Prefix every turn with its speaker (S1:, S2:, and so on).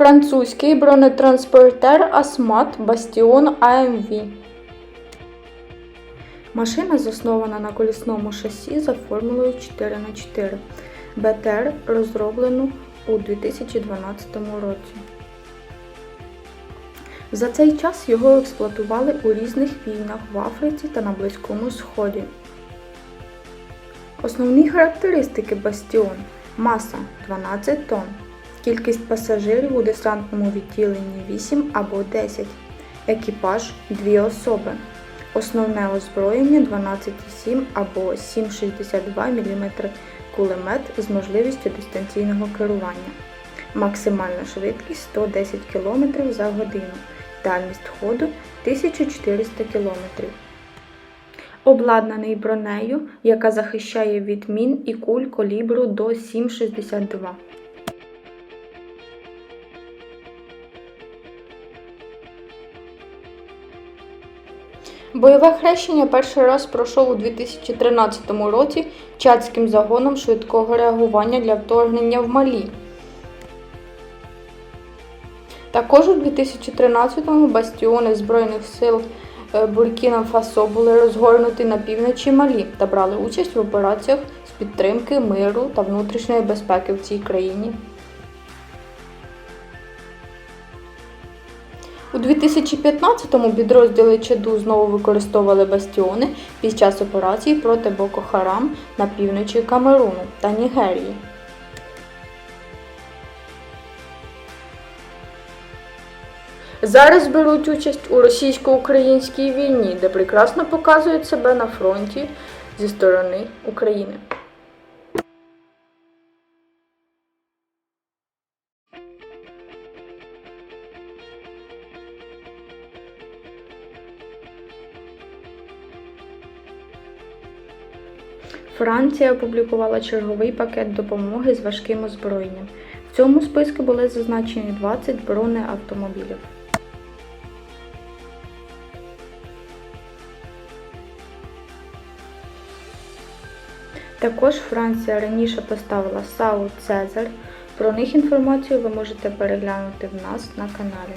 S1: Французький бронетранспортер Асмат Бастіон АМВ. Машина заснована на колісному шасі за формулою 4х4. БТР розроблену у 2012 році. За цей час його експлуатували у різних війнах в Африці та на Близькому Сході. Основні характеристики Бастіон маса 12 тонн, кількість пасажирів у десантному відділенні 8 або 10, екіпаж 2 особи, основне озброєння 12,7 або 7,62 мм кулемет з можливістю дистанційного керування, максимальна швидкість 110 км за годину, дальність ходу 1400 км. Обладнаний бронею, яка захищає від мін і куль калібру до 7,62. Бойове хрещення перший раз пройшов у 2013 році чадським загоном швидкого реагування для вторгнення в Малі. Також у 2013-му бастіони Збройних сил е, Буркіна Фасо були розгорнуті на півночі Малі та брали участь в операціях з підтримки миру та внутрішньої безпеки в цій країні. У 2015-му підрозділи ЧЕДУ знову використовували бастіони під час операцій проти Боко Харам на півночі Камеруну та Нігерії. Зараз беруть участь у російсько-українській війні, де прекрасно показують себе на фронті зі сторони України. Франція опублікувала черговий пакет допомоги з важким озброєнням. В цьому списку були зазначені 20 бронеавтомобілів. Також Франція раніше поставила САУ Цезар. Про них інформацію ви можете переглянути в нас на каналі.